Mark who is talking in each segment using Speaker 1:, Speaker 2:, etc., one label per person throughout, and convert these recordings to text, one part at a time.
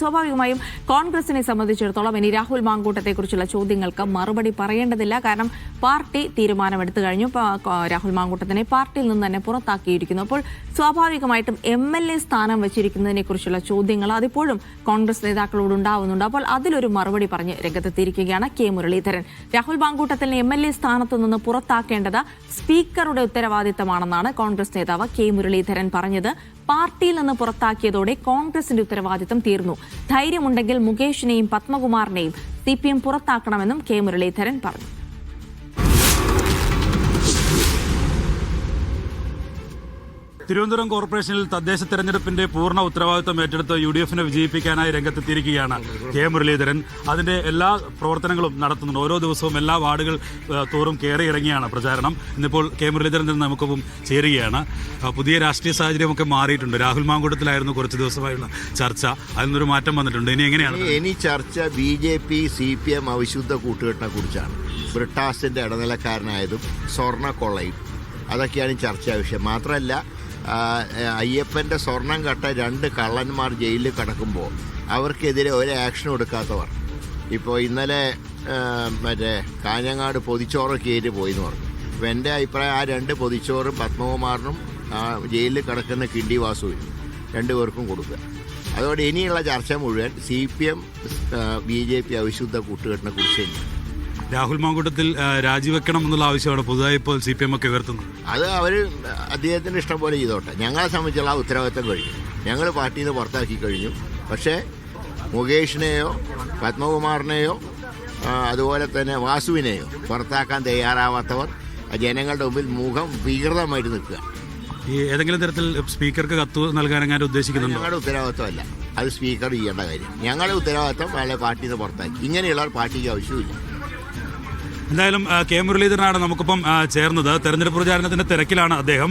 Speaker 1: സ്വാഭാവികമായും കോൺഗ്രസിനെ സംബന്ധിച്ചിടത്തോളം ഇനി രാഹുൽ മാങ്കൂട്ടത്തെക്കുറിച്ചുള്ള ചോദ്യങ്ങൾക്ക് മറുപടി പറയേണ്ടതില്ല. കാരണം പാർട്ടി തീരുമാനമെടുത്തു കഴിഞ്ഞു. രാഹുൽ മാങ്കൂട്ടത്തിനെ പാർട്ടിയിൽ നിന്ന് തന്നെ പുറത്താക്കിയിരിക്കുന്നു. അപ്പോൾ സ്വാഭാവികമായിട്ടും എം എൽ എ സ്ഥാനം വെച്ചിരിക്കുന്നതിനെക്കുറിച്ചുള്ള ചോദ്യങ്ങൾ അതിപ്പോഴും കോൺഗ്രസ് നേതാക്കളോട് ഉണ്ടാവുന്നുണ്ട്. അപ്പോൾ അതിലൊരു മറുപടി പറഞ്ഞ് രംഗത്തെത്തിയിരിക്കുകയാണ് കെ മുരളീധരൻ. രാഹുൽ മാങ്കൂട്ടത്തിനെ എം എൽ എ സ്ഥാനത്തു നിന്ന് പുറത്താക്കേണ്ടത് സ്പീക്കറുടെ ഉത്തരവാദിത്തമാണെന്നാണ് കോൺഗ്രസ് നേതാവ് കെ മുരളീധരൻ പറഞ്ഞത്. പാർട്ടിയിൽ നിന്ന് പുറത്താക്കിയതോടെ കോൺഗ്രസിന്റെ ഉത്തരവാദിത്തം തീർന്നു. ധൈര്യമുണ്ടെങ്കിൽ മുകേഷിനെയും പത്മകുമാറിനെയും സി പി എം പുറത്താക്കണമെന്നും കെ മുരളീധരൻ പറഞ്ഞു.
Speaker 2: തിരുവനന്തപുരം കോർപ്പറേഷനിൽ തദ്ദേശ തെരഞ്ഞെടുപ്പിന്റെ പൂർണ ഉത്തരവാദിത്വം ഏറ്റെടുത്ത് യു ഡി എഫിനെ വിജയിപ്പിക്കാനായി രംഗത്തെത്തിയിരിക്കുകയാണ് കെ മുരളീധരൻ. അതിന്റെ എല്ലാ പ്രവർത്തനങ്ങളും നടത്തുന്നുണ്ട്. ഓരോ ദിവസവും എല്ലാ വാർഡുകൾ തോറും കയറി ഇറങ്ങിയാണ് പ്രചാരണം. ഇന്നിപ്പോൾ കെ മുരളീധരൻ നിന്ന് നമുക്കൊപ്പം ചേരുകയാണ്. പുതിയ രാഷ്ട്രീയ സാഹചര്യമൊക്കെ മാറിയിട്ടുണ്ട്. രാഹുൽ മാങ്കൂട്ടത്തിലായിരുന്നു കുറച്ച് ദിവസമായുള്ള ചർച്ച. അതിൽ നിന്നൊരു മാറ്റം വന്നിട്ടുണ്ട്. ഇനി എങ്ങനെയാണ്
Speaker 3: ഇനി- ചർച്ച B J P C P M അവിശുദ്ധ കൂട്ടുകെട്ടിനെ കുറിച്ചാണ്. ബ്രിട്ടാസിന്റെ ഇടനിലക്കാരനായതും സ്വർണ കൊള്ളയും അതൊക്കെയാണ് ചർച്ചാ വിഷയം. മാത്രമല്ല ആ, അയ്യപ്പന്റെ സ്വർണം കട്ട രണ്ട് കള്ളന്മാർ ജയിലിൽ കിടക്കുമ്പോൾ അവർക്കെതിരെ ഒരു ആക്ഷൻ എടുക്കാത്തവർ ഇപ്പോൾ ഇന്നലെ മറ്റേ കാഞ്ഞങ്ങാട് പൊതിച്ചോറ് കയറി പോയി എന്ന് പറഞ്ഞു. അപ്പോൾ എന്റെ അഭിപ്രായം ആ രണ്ട് പൊതിച്ചോറും പത്മകുമാറിനും ജയിലിൽ കിടക്കുന്ന കിണ്ടി വാസുവിനും രണ്ടുപേർക്കും കൊടുക്കുക. അതോടെ ഇനിയുള്ള ചർച്ച മുഴുവൻ C P M B J P അവിശുദ്ധ കൂട്ടുകെട്ടിനെ കുറിച്ച് തന്നെയാണ്.
Speaker 2: രാഹുൽ മാങ്കൂട്ടത്തിൽ രാജിവെക്കണം എന്നുള്ള ആവശ്യമാണ് പുതുതായി ഇപ്പോൾ സി പി എം ഒക്കെ ഉയർത്തുന്നത്.
Speaker 3: അത് അവർ അദ്ദേഹത്തിന്റെ ഇഷ്ടം പോലെ ചെയ്തോട്ടെ. ഞങ്ങളെ സംബന്ധിച്ചുള്ള ആ ഉത്തരവാദിത്തം കഴിഞ്ഞു. ഞങ്ങൾ പാർട്ടിയിൽ നിന്ന് പുറത്താക്കി കഴിഞ്ഞു. പക്ഷേ മുകേഷിനെയോ പത്മകുമാറിനെയോ അതുപോലെ തന്നെ വാസുവിനെയോ പുറത്താക്കാൻ തയ്യാറാവാത്തവർ ജനങ്ങളുടെ മുമ്പിൽ മുഖം വികൃതമായിട്ട് നിൽക്കുക.
Speaker 2: ഈ ഏതെങ്കിലും തരത്തിൽ സ്പീക്കർക്ക് കത്ത് നൽകാൻ ഞാൻ ഉദ്ദേശിക്കുന്നുണ്ടോ?
Speaker 3: ഞങ്ങളുടെ ഉത്തരവാദിത്തമല്ല അത് സ്പീക്കർ ചെയ്യേണ്ട കാര്യം. ഞങ്ങളുടെ ഉത്തരവാദിത്തം അയാളെ പാർട്ടിയിൽ നിന്ന് പുറത്താക്കി. ഇങ്ങനെയുള്ളവർ പാർട്ടിക്ക് ആവശ്യമില്ല.
Speaker 2: എന്തായാലും കെ. മുരളീധരനാണ് നമുക്കിപ്പം ചേർന്നത്. തെരഞ്ഞെടുപ്പ് പ്രചാരണത്തിന്റെ തിരക്കിലാണ് അദ്ദേഹം.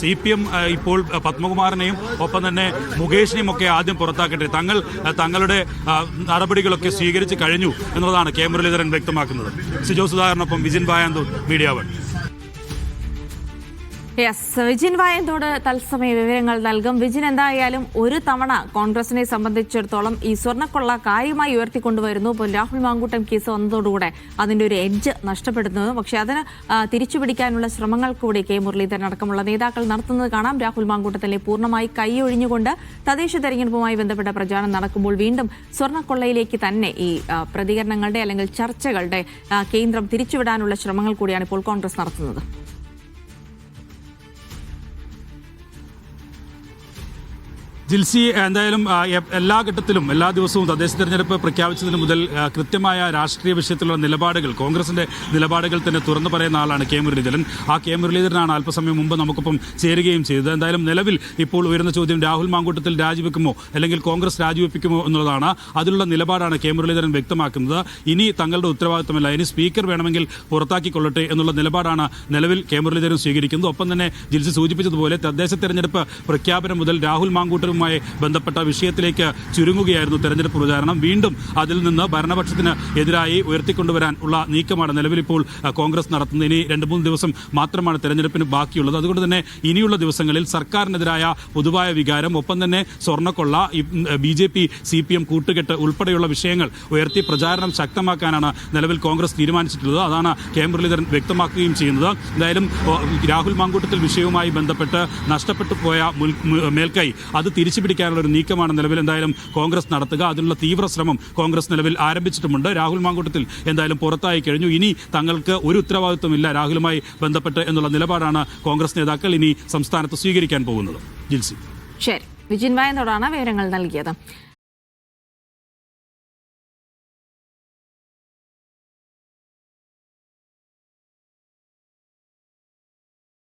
Speaker 2: സി പി എം ഇപ്പോൾ പത്മകുമാറിനെയും ഒപ്പം തന്നെ മുകേഷിനെയും ഒക്കെ ആദ്യം പുറത്താക്കട്ടെ തങ്ങൾ തങ്ങളുടെ നടപടികളൊക്കെ സ്വീകരിച്ച് കഴിഞ്ഞു എന്നുള്ളതാണ് കെ. മുരളീധരൻ വ്യക്തമാക്കുന്നത്. സിജോ സുധാകരനൊപ്പം Vijin ബായാന്തൂർ media one.
Speaker 1: Yes Vijin Vayanthode തത്സമയ വിവരങ്ങൾ നൽകും. വിജിൻ എന്തായാലും ഒരു തവണ കോൺഗ്രസിനെ സംബന്ധിച്ചിടത്തോളം ഈ സ്വർണക്കൊള്ള കാര്യമായി ഉയർത്തിക്കൊണ്ടുവരുന്നു. ഇപ്പോൾ രാഹുൽ മാങ്കൂട്ടം കേസ് വന്നതോടുകൂടെ അതിന്റെ ഒരു എഡ്ജ് നഷ്ടപ്പെടുന്നു പക്ഷേ അതിന് തിരിച്ചുപിടിക്കാനുള്ള ശ്രമങ്ങൾ കൂടി കെ മുരളീധരൻ അടക്കമുള്ള നേതാക്കൾ നടത്തുന്നത് കാണാം. രാഹുൽ മാങ്കൂട്ടത്തിലെ പൂർണമായി കൈയൊഴിഞ്ഞുകൊണ്ട് തദ്ദേശ തെരഞ്ഞെടുപ്പുമായി ബന്ധപ്പെട്ട പ്രചാരണം നടക്കുമ്പോൾ വീണ്ടും സ്വർണക്കൊള്ളയിലേക്ക് തന്നെ ഈ പ്രതികരണങ്ങളുടെ അല്ലെങ്കിൽ ചർച്ചകളുടെ കേന്ദ്രം തിരിച്ചുവിടാനുള്ള ശ്രമങ്ങൾ കൂടിയാണ് ഇപ്പോൾ കോൺഗ്രസ് നടത്തുന്നത്.
Speaker 2: ജിൽസി എന്തായാലും എല്ലാ ഘട്ടത്തിലും എല്ലാ ദിവസവും തദ്ദേശ തെരഞ്ഞെടുപ്പ് പ്രഖ്യാപിച്ചതിന് മുതൽ കൃത്യമായ രാഷ്ട്രീയ വിഷയത്തിലുള്ള നിലപാടുകൾ കോൺഗ്രസിന്റെ നിലപാടുകൾ തന്നെ തുറന്നു പറയുന്ന ആളാണ് കെ. മുരളീധരൻ. ആ കെ. മുരളീധരനാണ് അല്പസമയം മുമ്പ് നമുക്കൊപ്പം ചേരുകയും ചെയ്തത്. എന്തായാലും നിലവിൽ ഇപ്പോൾ ഉയർന്ന ചോദ്യം രാഹുൽ മാങ്കൂട്ടത്തിൽ രാജിവെക്കുമോ അല്ലെങ്കിൽ കോൺഗ്രസ് രാജിവെപ്പിക്കുമോ എന്നുള്ളതാണ്. അതിലുള്ള നിലപാടാണ് കെ. മുരളീധരൻ വ്യക്തമാക്കുന്നത്. ഇനി തങ്ങളുടെ ഉത്തരവാദിത്തമല്ല ഇനി സ്പീക്കർ വേണമെങ്കിൽ പുറത്താക്കിക്കൊള്ളട്ടെ എന്നുള്ള നിലപാടാണ് നിലവിൽ കെ. മുരളീധരൻ സ്വീകരിക്കുന്നത്. ഒപ്പം തന്നെ ജിൽസി സൂചിപ്പിച്ചതുപോലെ തദ്ദേശ തെരഞ്ഞെടുപ്പ് പ്രഖ്യാപനം മുതൽ രാഹുൽ മാങ്കൂട്ടരുമായി ബന്ധപ്പെട്ട വിഷയത്തിലേക്ക് ചുരുങ്ങുകയായിരുന്നു തെരഞ്ഞെടുപ്പ് പ്രചാരണം. വീണ്ടും അതിൽ നിന്ന് ഭരണപക്ഷത്തിന് എതിരായി ഉയർത്തിക്കൊണ്ടുവരാൻ ഉള്ള നീക്കമാണ് നിലവിലിപ്പോൾ കോൺഗ്രസ് നടത്തുന്നത്. ഇനി രണ്ട് മൂന്ന് ദിവസം മാത്രമാണ് തെരഞ്ഞെടുപ്പിന് ബാക്കിയുള്ളത്. അതുകൊണ്ട് തന്നെ ഇനിയുള്ള ദിവസങ്ങളിൽ സർക്കാരിനെതിരായ പൊതുവായ വികാരം ഒപ്പം തന്നെ സ്വർണക്കൊള്ള B J P C P M കൂട്ടുകെട്ട് ഉൾപ്പെടെയുള്ള വിഷയങ്ങൾ ഉയർത്തി പ്രചാരണം ശക്തമാക്കാനാണ് നിലവിൽ കോൺഗ്രസ് തീരുമാനിച്ചിട്ടുള്ളത്. അതാണ് കെ മുരളീധരൻ വ്യക്തമാക്കുകയും ചെയ്യുന്നത്. എന്തായാലും രാഹുൽ മാങ്കൂട്ടത്തിൽ വിഷയവുമായി ബന്ധപ്പെട്ട് നഷ്ടപ്പെട്ടു പോയ മേൽക്കൈ. അത് തിരിച്ചു പിടിക്കാനുള്ള ഒരു നീക്കമാണ് നിലവിൽ എന്തായാലും കോൺഗ്രസ് നടത്തുക. അതിനുള്ള തീവ്ര ശ്രമം കോൺഗ്രസ് നിലവിൽ ആരംഭിച്ചിട്ടുമുണ്ട്. രാഹുൽ മാങ്കൂട്ടത്തിൽ എന്തായാലും പുറത്തായി കഴിഞ്ഞു. ഇനി തങ്ങൾക്ക് ഒരു ഉത്തരവാദിത്വമില്ല രാഹുലുമായി ബന്ധപ്പെട്ട് എന്നുള്ള നിലപാടാണ് കോൺഗ്രസ് നേതാക്കൾ ഇനി സംസ്ഥാനത്ത് സ്വീകരിക്കാൻ പോകുന്നത്. ജിൽസി.
Speaker 1: ശരി. വിജിൻ വായനോടാണ് വിവരങ്ങൾ നൽകിയത്.